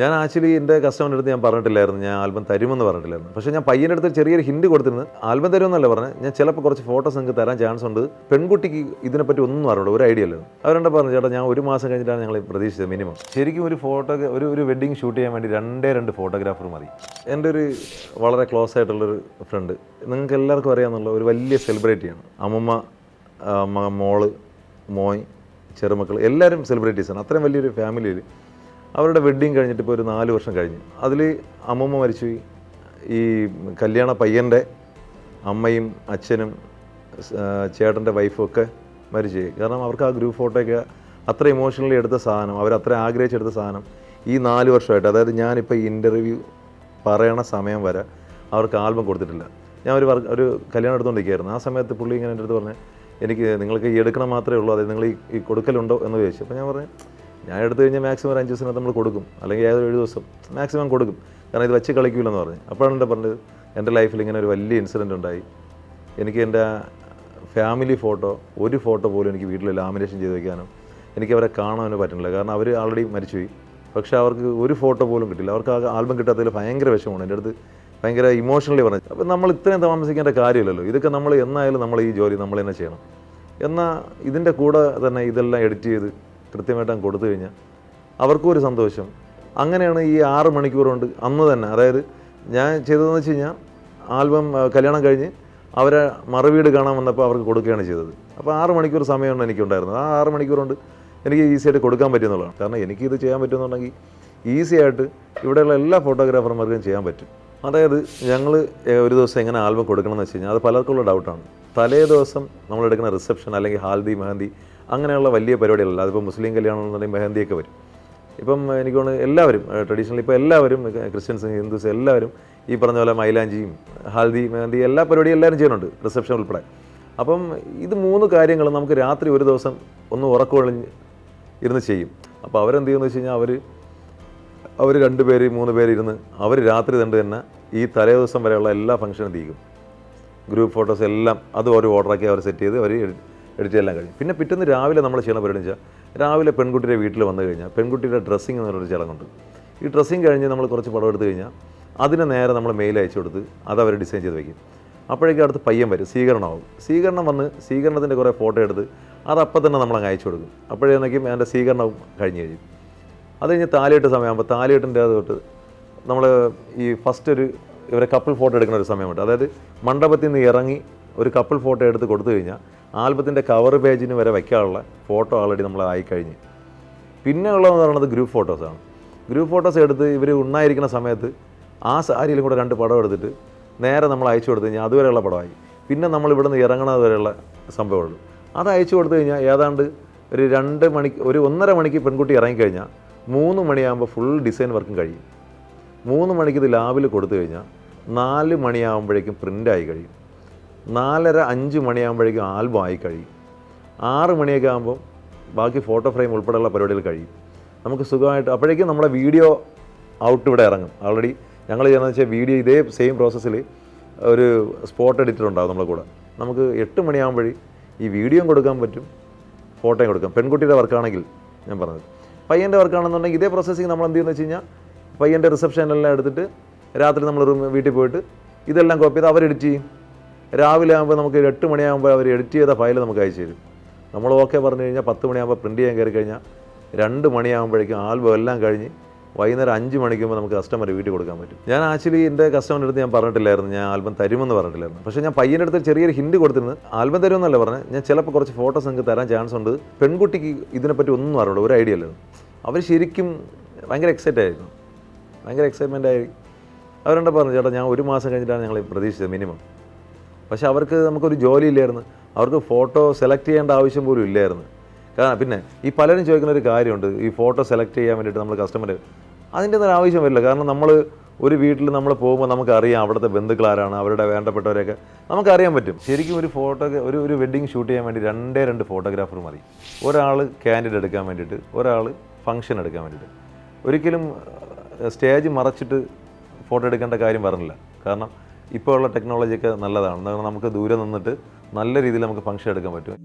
ഞാൻ ആക്ച്വലി എന്റെ കസ്റ്റമറിന്റെ അടുത്ത് ഞാൻ പറഞ്ഞിട്ടില്ലായിരുന്നു. ഞാൻ ആൽബം തരുമെന്ന് പറഞ്ഞിട്ടില്ലായിരുന്നു. പക്ഷേ ഞാൻ പയ്യന്റെ അടുത്ത് ചെറിയൊരു ഹിൻഡ് കൊടുത്തിരുന്നു. ആൽബം തരുമെന്നല്ല പറഞ്ഞത്. ഞാൻ ചിലപ്പോൾ കുറച്ച് ഫോട്ടോസ് നിങ്ങൾക്ക് തരാൻ ചാൻസ് ഉണ്ട്. പെൺകുട്ടിക്ക് ഇതിനെപ്പറ്റി ഒന്നും അറിയില്ല ഒരു ഐഡിയ ഇല്ലായിരുന്നു. അവരെന്നെ പറഞ്ഞു? ചേട്ടാ ഞാൻ ഒരു മാസം കഴിഞ്ഞിട്ടാണ് ഞങ്ങൾ പ്രതീക്ഷിച്ചത് മിനിമം ശരിക്കും ഒരു ഫോട്ടോ ഒരു ഒരു വെഡ്ഡിങ് ഷൂട്ട് ചെയ്യാൻ വേണ്ടി രണ്ടേ രണ്ട് ഫോട്ടോഗ്രാഫർ മതി. എന്റെ ഒരു വളരെ ക്ലോസ് ആയിട്ടുള്ളൊരു ഫ്രണ്ട് നിങ്ങൾക്ക് എല്ലാവർക്കും അറിയാമെന്നുള്ള ഒരു വലിയ സെലിബ്രിറ്റിയാണ് അമ്മമ്മ മോൾ മോയ് ചെറുമക്കൾ എല്ലാവരും സെലിബ്രിറ്റീസാണ് അത്രയും വലിയൊരു ഫാമിലിയിൽ അവരുടെ വെഡ്ഡിങ് കഴിഞ്ഞിട്ട് ഇപ്പോൾ ഒരു നാല് വർഷം കഴിഞ്ഞു. അതിൽ അമ്മമ്മ മരിച്ചു ഈ കല്യാണ പയ്യന്റെ അമ്മയും അച്ഛനും ചേട്ടന്റെ വൈഫും ഒക്കെ മരിച്ചു കാരണം അവർക്ക് ആ ഗ്രൂപ്പ് ഫോട്ടോയൊക്കെ അത്ര ഇമോഷണലി എടുത്ത സാധനം അവർ അത്ര ആഗ്രഹിച്ചെടുത്ത സാധനം ഈ നാല് വർഷമായിട്ട്. അതായത് ഞാനിപ്പോൾ ഇന്റർവ്യൂ പറയണ സമയം വരെ അവർക്ക് ആൽബം കൊടുത്തിട്ടില്ല. ഞാൻ ഒരു ഒരു കല്യാണം എടുത്തുകൊണ്ടിരിക്കുകയായിരുന്നു ആ സമയത്ത് പുള്ളി ഇങ്ങനെ എന്റെ അടുത്ത് പറഞ്ഞു എനിക്ക് നിങ്ങൾക്ക് ഈ എടുക്കണം മാത്രമേ ഉള്ളൂ അതായത് നിങ്ങൾ ഈ കൊടുക്കലുണ്ടോ? എന്ന് ചോദിച്ചു. അപ്പോൾ ഞാൻ പറഞ്ഞു ഞാൻ എടുത്തു കഴിഞ്ഞാൽ മാക്സിമം ഒരു അഞ്ച് ദിവസത്തിനകത്ത് നമ്മൾ കൊടുക്കും. അല്ലെങ്കിൽ ഏതൊരു ഏഴ് ദിവസം മാക്സിമം കൊടുക്കും. കാരണം ഇത് വെച്ച് കളിക്കില്ലെന്ന് പറഞ്ഞു. അപ്പോഴാണ് എന്റെ പറഞ്ഞത് എന്റെ ലൈഫിൽ ഇങ്ങനെ ഒരു വലിയ ഇൻസിഡന്റ് ഉണ്ടായി. എനിക്ക് എന്റെ ഫാമിലി ഫോട്ടോ ഒരു ഫോട്ടോ പോലും എനിക്ക് വീട്ടിൽ ലാമിനേഷൻ ചെയ്ത് വെക്കാനോ എനിക്ക് അവരെ കാണാനോ പറ്റുന്നില്ല. കാരണം അവർ ആൾറെഡി മരിച്ചുപോയി. പക്ഷേ അവർക്ക് ഒരു ഫോട്ടോ പോലും കിട്ടില്ല അവർക്ക് ആ ആൽബം കിട്ടാത്തതിൽ ഭയങ്കര വിഷമമാണ്. എന്റെ അടുത്ത് ഭയങ്കര ഇമോഷണലി പറഞ്ഞു. അപ്പോൾ നമ്മൾ ഇത്രയും താമസിക്കേണ്ട കാര്യമില്ലല്ലോ. ഇതൊക്കെ നമ്മൾ എന്നായാലും നമ്മൾ ഈ ജോലി നമ്മൾ തന്നെ ചെയ്യണം. എന്നാൽ ഇതിന്റെ കൂടെ തന്നെ ഇതെല്ലാം എഡിറ്റ് ചെയ്ത് കൃത്യമായിട്ട് അങ്ങ് കൊടുത്തു കഴിഞ്ഞാൽ അവർക്കും ഒരു സന്തോഷം. അങ്ങനെയാണ് ഈ ആറ് മണിക്കൂർ കൊണ്ട് അന്ന് തന്നെ അതായത് ഞാൻ ചെയ്തതെന്ന് വെച്ച് കഴിഞ്ഞാൽ ആൽബം കല്യാണം കഴിഞ്ഞ് അവരെ മറുവീട് കാണാൻ വന്നപ്പോൾ അവർക്ക് കൊടുക്കുകയാണ് ചെയ്തത്. അപ്പോൾ ആറ് മണിക്കൂർ സമയമാണ് എനിക്കുണ്ടായിരുന്നത്. ആ ആറ് മണിക്കൂർ കൊണ്ട് എനിക്ക് ഈസി ആയിട്ട് കൊടുക്കാൻ പറ്റുന്നുള്ളതാണ് കാരണം എനിക്കിത് ചെയ്യാൻ പറ്റുമെന്നുണ്ടെങ്കിൽ ഈസി ആയിട്ട് ഇവിടെയുള്ള എല്ലാ ഫോട്ടോഗ്രാഫർമാർക്കും ചെയ്യാൻ പറ്റും. അതായത് ഞങ്ങൾ ഒരു ദിവസം എങ്ങനെ ആൽബം കൊടുക്കണമെന്ന് വെച്ച് കഴിഞ്ഞാൽ അത് പലർക്കുള്ള ഡൗട്ടാണ് തലേ ദിവസം നമ്മൾ എടുക്കുന്ന റിസപ്ഷൻ അല്ലെങ്കിൽ ഹാൽദി മെഹന്തി അങ്ങനെയുള്ള വലിയ പരിപാടികളല്ല. അതിപ്പോൾ മുസ്ലിം കല്യാണം എന്നുണ്ടെങ്കിൽ മെഹന്തിയൊക്കെ വരും. ഇപ്പം എനിക്ക് തോന്നുന്നു എല്ലാവരും ട്രഡീഷണൽ ഇപ്പോൾ എല്ലാവരും ക്രിസ്ത്യൻസ് ഹിന്ദുസ് എല്ലാവരും ഈ പറഞ്ഞ പോലെ മൈലാഞ്ചിയും ഹൽദി മെഹന്തി എല്ലാ പരിപാടിയും എല്ലാവരും ചെയ്യുന്നുണ്ട് റിസപ്ഷൻ ഉൾപ്പെടെ. അപ്പം ഇത് മൂന്ന് കാര്യങ്ങൾ നമുക്ക് രാത്രി ഒരു ദിവസം ഒന്ന് ഉറക്കമൊഴിഞ്ഞ് ഇരുന്ന് ചെയ്യും. അപ്പോൾ അവരെന്ത് ചെയ്യുമെന്ന് വെച്ച് കഴിഞ്ഞാൽ അവർ അവർ രണ്ട് പേര് മൂന്ന് പേര് ഇരുന്ന് അവർ രാത്രി കണ്ട് തന്നെ ഈ തലേ ദിവസം വരെയുള്ള എല്ലാ ഫംഗ്ഷനും തീക്കും ഗ്രൂപ്പ് ഫോട്ടോസ് എല്ലാം അത് ഒരു ഓർഡറാക്കി അവർ സെറ്റ് ചെയ്ത് അവർ എല്ലാം കഴിയും പിന്നെ പിറ്റേന്ന് രാവിലെ നമ്മൾ ചെയ്യണ പരിപാടി വെച്ചാൽ രാവിലെ പെൺകുട്ടിയുടെ വീട്ടിൽ വന്നു കഴിഞ്ഞാൽ പെൺകുട്ടിയുടെ ഡ്രസ്സിങ് എന്ന് പറഞ്ഞൊരു ചടങ്ങുണ്ട്. ഈ ഡ്രസ്സിങ് കഴിഞ്ഞ് നമ്മൾ കുറച്ച് പടം എടുത്തു കഴിഞ്ഞാൽ അതിന് നേരെ നമ്മൾ മെയിൽ അയച്ചു കൊടുത്ത് അത് അവർ ഡിസൈൻ ചെയ്ത് വയ്ക്കും അപ്പോഴേക്കും അടുത്ത് പയ്യൻ വരും സ്വീകരണമാവും. സ്വീകരണം വന്ന് സ്വീകരണത്തിന്റെ കുറേ ഫോട്ടോ എടുത്ത് അത് അപ്പം തന്നെ നമ്മൾ അങ്ങ് അയച്ചു കൊടുക്കും. അപ്പോഴേക്കും അതിന്റെ സ്വീകരണവും കഴിഞ്ഞ് കഴിയും അത് കഴിഞ്ഞ് താലിയിട്ട് സമയമാകുമ്പോൾ താലിയിട്ടിന്റെ അത് തൊട്ട് നമ്മൾ ഈ ഫസ്റ്റ് ഒരു ഇവരെ കപ്പിൾ ഫോട്ടോ എടുക്കുന്ന ഒരു സമയമുണ്ട്. അതായത് മണ്ഡപത്തിൽ നിന്ന് ഇറങ്ങി ഒരു കപ്പിൾ ഫോട്ടോ എടുത്ത് കൊടുത്തു കഴിഞ്ഞാൽ ആൽബത്തിന്റെ കവർ പേജിന് വരെ വയ്ക്കാനുള്ള ഫോട്ടോ ആൾറെഡി നമ്മൾ ആയി കഴിഞ്ഞ് പിന്നെ ഉള്ളതെന്ന് പറയുന്നത് ഗ്രൂപ്പ് ഫോട്ടോസാണ് ഗ്രൂപ്പ് ഫോട്ടോസ് എടുത്ത് ഇവർ ഉണ്ണായിരിക്കുന്ന സമയത്ത് ആ സാരിയിലും കൂടെ രണ്ട് പടം എടുത്തിട്ട് നേരെ നമ്മൾ അയച്ചു കൊടുത്തു കഴിഞ്ഞാൽ അതുവരെയുള്ള പടമായി. പിന്നെ നമ്മൾ ഇവിടെ നിന്ന് ഇറങ്ങണത് വരെയുള്ള സംഭവമുള്ളൂ. അത് അയച്ചു കൊടുത്തു കഴിഞ്ഞാൽ ഏതാണ്ട് ഒരു രണ്ട് മണിക്ക് ഒരു ഒന്നര മണിക്ക് പെൺകുട്ടി ഇറങ്ങിക്കഴിഞ്ഞാൽ മൂന്ന് മണിയാകുമ്പോൾ ഫുൾ ഡിസൈൻ വർക്കും കഴിയും. മൂന്ന് മണിക്ക് ഇത് ലാബിൽ കൊടുത്തു കഴിഞ്ഞാൽ നാല് മണിയാകുമ്പോഴേക്കും പ്രിന്റായി കഴിയും. നാലര അഞ്ച് മണിയാകുമ്പോഴേക്കും ആൽബം ആയി കഴിയും. ആറ് മണിയൊക്കെ ആകുമ്പോൾ ബാക്കി ഫോട്ടോ ഫ്രെയിം ഉൾപ്പെടെയുള്ള പരിപാടികൾ കഴിയും. നമുക്ക് സുഖമായിട്ട് അപ്പോഴേക്കും നമ്മുടെ വീഡിയോ ഔട്ട് ഇവിടെ ഇറങ്ങും. ഓൾറെഡി ഞങ്ങൾ ചെയ്യുന്നത് വെച്ചാൽ വീഡിയോ ഇതേ സെയിം പ്രോസസ്സിൽ ഒരു സ്പോട്ട് എഡിറ്റർ ഉണ്ടാകും നമ്മളെ കൂടെ. നമുക്ക് എട്ട് മണിയാകുമ്പോഴേ ഈ വീഡിയോയും കൊടുക്കാൻ പറ്റും ഫോട്ടോയും കൊടുക്കാം. പെൺകുട്ടിയുടെ വർക്കാണെങ്കിൽ ഞാൻ പറഞ്ഞത്. പയ്യന്റെ വർക്കാണെന്നുണ്ടെങ്കിൽ ഇതേ പ്രോസസ്സിങ് നമ്മൾ എന്ത് ചെയ്യുന്നത് വെച്ച് കഴിഞ്ഞാൽ പയ്യന്റെ റിസപ്ഷനെല്ലാം എടുത്തിട്ട് രാത്രി നമ്മൾ റൂം വീട്ടിൽ പോയിട്ട് ഇതെല്ലാം കോപ്പി ചെയ്ത് അവർ എഡിറ്റ് ചെയ്യും. രാവിലെ ആകുമ്പോൾ നമുക്ക് ഒരു എട്ട് മണിയാകുമ്പോൾ അവർ എഡിറ്റ് ചെയ്ത ഫയൽ നമുക്ക് അയച്ചു തരും. നമ്മൾ ഓക്കെ പറഞ്ഞു കഴിഞ്ഞാൽ പത്ത് മണിയാകുമ്പോൾ പ്രിന്റ് ചെയ്യാൻ കയറി കഴിഞ്ഞാൽ രണ്ട് മണിയാകുമ്പോഴേക്കും ആൽബം എല്ലാം കഴിഞ്ഞ് വൈകുന്നേരം അഞ്ച് മണിക്കുമ്പോൾ നമുക്ക് കസ്റ്റമർ വീട്ടിൽ കൊടുക്കാൻ പറ്റും. ഞാൻ ആക്ച്വലി എന്റെ കസ്റ്റമറിന്റെ അടുത്ത് ഞാൻ പറഞ്ഞിട്ടില്ലായിരുന്നു. ഞാൻ ആൽബം തരുമെന്ന് പറഞ്ഞിട്ടില്ലായിരുന്നു. പക്ഷേ ഞാൻ പയ്യന്റെ അടുത്ത് ചെറിയൊരു ഹിൻഡ് കൊടുത്തിരുന്നു. ആൽബം തരുമെന്നല്ല പറഞ്ഞത്. ഞാൻ ചിലപ്പോൾ കുറച്ച് ഫോട്ടോസ് നിങ്ങൾക്ക് തരാൻ ചാൻസ് ഉണ്ട്. പെൺകുട്ടിക്ക് ഇതിനെപ്പറ്റി ഒന്നും അറിയില്ല ഒരു ഐഡിയ അല്ലായിരുന്നു. അവർ ശരിക്കും ഭയങ്കര എക്സൈറ്റ് ആയിരുന്നു. ഭയങ്കര എക്സൈറ്റ്മെന്റ് ആയി. അവരെന്താ പറഞ്ഞു? ചേട്ടാ ഞാൻ ഒരു മാസം കഴിഞ്ഞിട്ടാണ് ഞങ്ങൾ പ്രതീക്ഷിച്ചത് മിനിമം പക്ഷെ അവർക്ക് നമുക്കൊരു ജോലി ഇല്ലായിരുന്നു അവർക്ക് ഫോട്ടോ സെലക്ട് ചെയ്യേണ്ട ആവശ്യം പോലും ഇല്ലായിരുന്നു. കാരണം പിന്നെ ഈ പലരും ചോദിക്കുന്ന ഒരു കാര്യമുണ്ട്. ഈ ഫോട്ടോ സെലക്ട് ചെയ്യാൻ വേണ്ടിയിട്ട് നമ്മൾ കസ്റ്റമർ അതിന്റെ ഒന്നും ആവശ്യം വരില്ല. കാരണം നമ്മൾ ഒരു വീട്ടിൽ നമ്മൾ പോകുമ്പോൾ നമുക്കറിയാം അവിടുത്തെ ബന്ധുക്കൾ ആരാണ് അവരുടെ വേണ്ടപ്പെട്ടവരെയൊക്കെ നമുക്കറിയാൻ പറ്റും. ശരിക്കും ഒരു ഫോട്ടോ ഒരു ഒരു വെഡ്ഡിങ് ഷൂട്ട് ചെയ്യാൻ വേണ്ടി രണ്ടേ രണ്ട് ഫോട്ടോഗ്രാഫർ മതി. ഒരാൾ ക്യാൻഡിഡ് എടുക്കാൻ വേണ്ടിയിട്ട് ഒരാൾ ഫംഗ്ഷൻ എടുക്കാൻ വേണ്ടിയിട്ട്. ഒരിക്കലും സ്റ്റേജ് മറച്ചിട്ട് ഫോട്ടോ എടുക്കേണ്ട കാര്യം പറഞ്ഞില്ല. കാരണം ഇപ്പോൾ ഉള്ള ടെക്നോളജിയൊക്കെ നല്ലതാണ്. നമുക്ക് ദൂരെ നിന്നിട്ട് നല്ല രീതിയിൽ നമുക്ക് ഫംഗ്ഷൻ എടുക്കാൻ പറ്റും.